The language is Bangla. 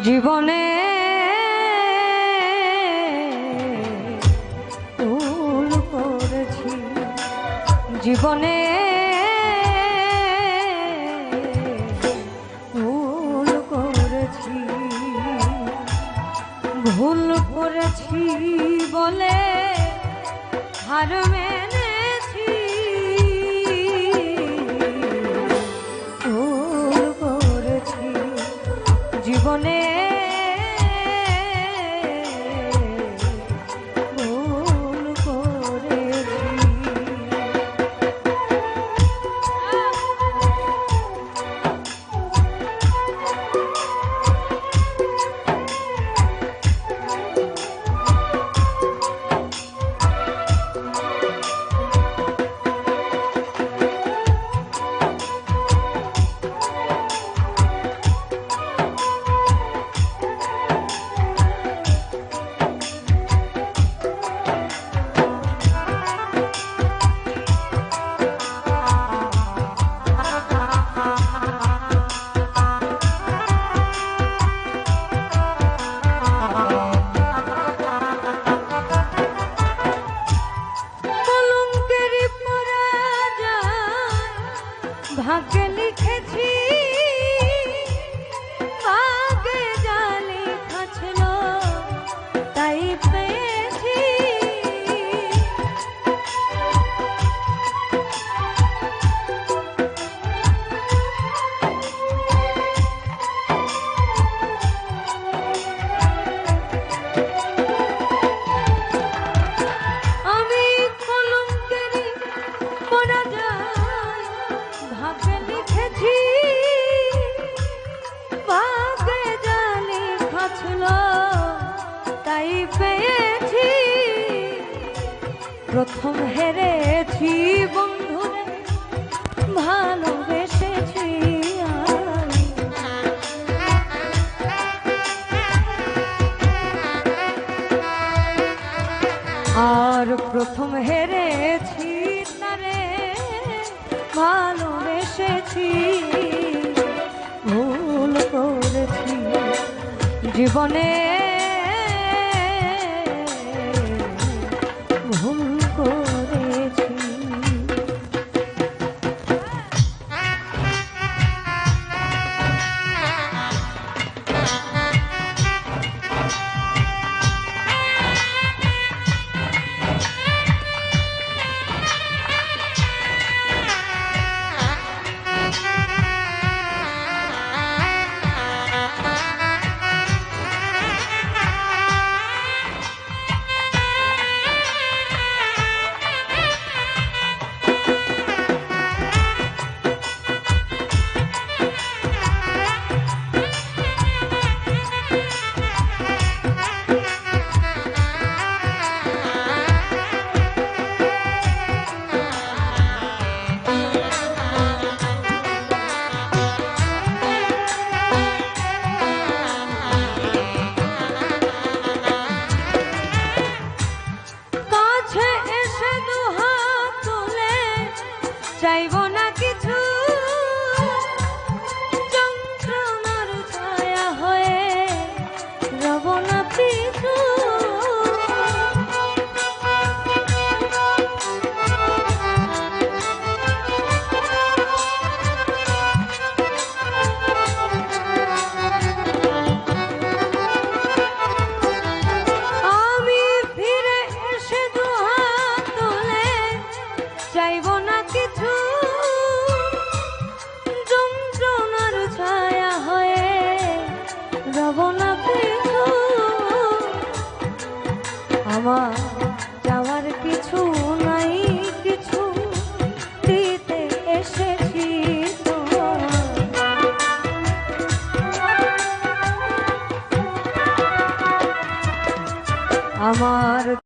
জীবনে ভুল করেছি। জীবনে ভুল করেছি। ভুল করেছি বলে হার भाग्य लिखे थी ছিল তাই পেয়েছি। প্রথম হেরেছি বন্ধুরে ভালোবেসেছি আর প্রথম হেরেছি তারে ভালোবেসেছি জীবনে আমার কিছু নাই কিছু দিতে এসেছি আমার